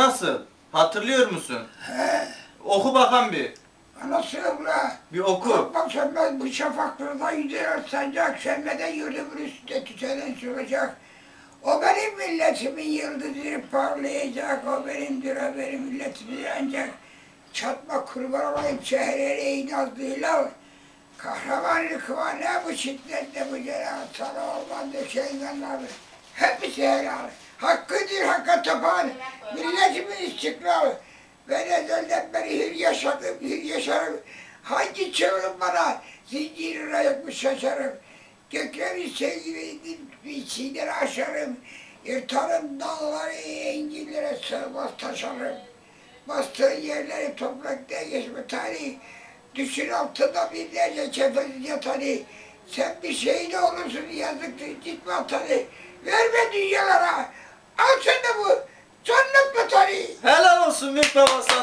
Nasıl? Hatırlıyor musun? He, Oku bakan bir. anasını ula. Bir oku. Korkma sönmez bu şafaklarda yüzer sancak, sönmeden yurdumun üstünde tütenen süracak. O benim milletimin yıldızı parlayacak, o benimdir, o benim milletimin ancak. Çatma kurban olayım nazlı hilal. Kahraman rıkvane bu şiddetle bu celal sana olman döşengenler. Hepsi helal. Hakkıdır hakka tapan, milletimin istiklal. Ben ezelden beri hür yaşadım, hür yaşarım. Hangi çığırım bana zincirini ayakmış şaşarım. Göklerin sevgili bir çiğleri aşarım. Yırtarım dağları, enginlere sığmaz taşarım. Bastığın yerleri toprakta geçme tarih. Düşün altında binlerce kefesiz yatanı. Sen bir şehit olursun yazıktır git vatanı. Verme dünyalara. Al sen de bu